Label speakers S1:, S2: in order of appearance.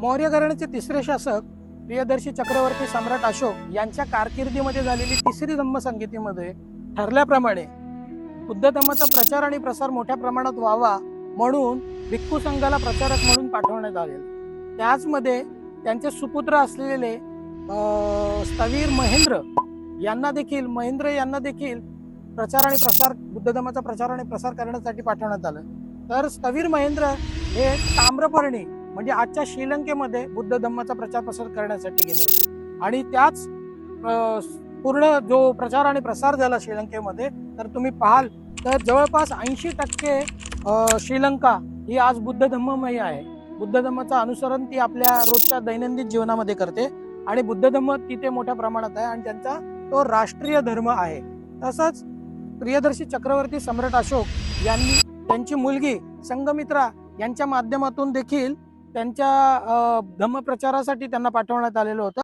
S1: मौर्य घराण्याचे तिसरे शासक प्रियदर्शी चक्रवर्ती सम्राट अशोक यांच्या कारकिर्दीमध्ये झालेली तिसरी धम्मसंगीतीमध्ये ठरल्याप्रमाणे बुद्ध धम्माचा प्रचार आणि प्रसार मोठ्या प्रमाणात व्हावा म्हणून भिक्खू संघाला प्रचारक म्हणून पाठवण्यात आले त्याचमध्ये त्यांचे सुपुत्र असलेले स्थवीर महेंद्र यांना देखील महेंद्र यांना देखील प्रचार आणि प्रसार बुद्ध धर्माचा प्रचार आणि प्रसार करण्यासाठी पाठवण्यात आलं. तर स्थवीर महेंद्र हे ताम्रपर्णी म्हणजे आजच्या श्रीलंकेमध्ये बुद्ध धम्माचा प्रचार प्रसार करण्यासाठी गेले होते. आणि त्याच पूर्ण जो प्रचार आणि प्रसार झाला श्रीलंकेमध्ये तर तुम्ही पाहाल तर जवळपास ऐंशी टक्के श्रीलंका ही आज बुद्ध धम्ममय आहे. बुद्ध धम्माचं अनुसरण ती आपल्या रोजच्या दैनंदिन जीवनामध्ये करते आणि बुद्ध धम्म तिथे मोठ्या प्रमाणात आहे आणि त्यांचा तो राष्ट्रीय धर्म आहे. तसंच प्रियदर्शी चक्रवर्ती सम्राट अशोक यांनी त्यांची मुलगी संगमित्रा यांच्या माध्यमातून देखील त्यांच्या धम्मप्रचारासाठी त्यांना पाठवण्यात आलेलं होतं.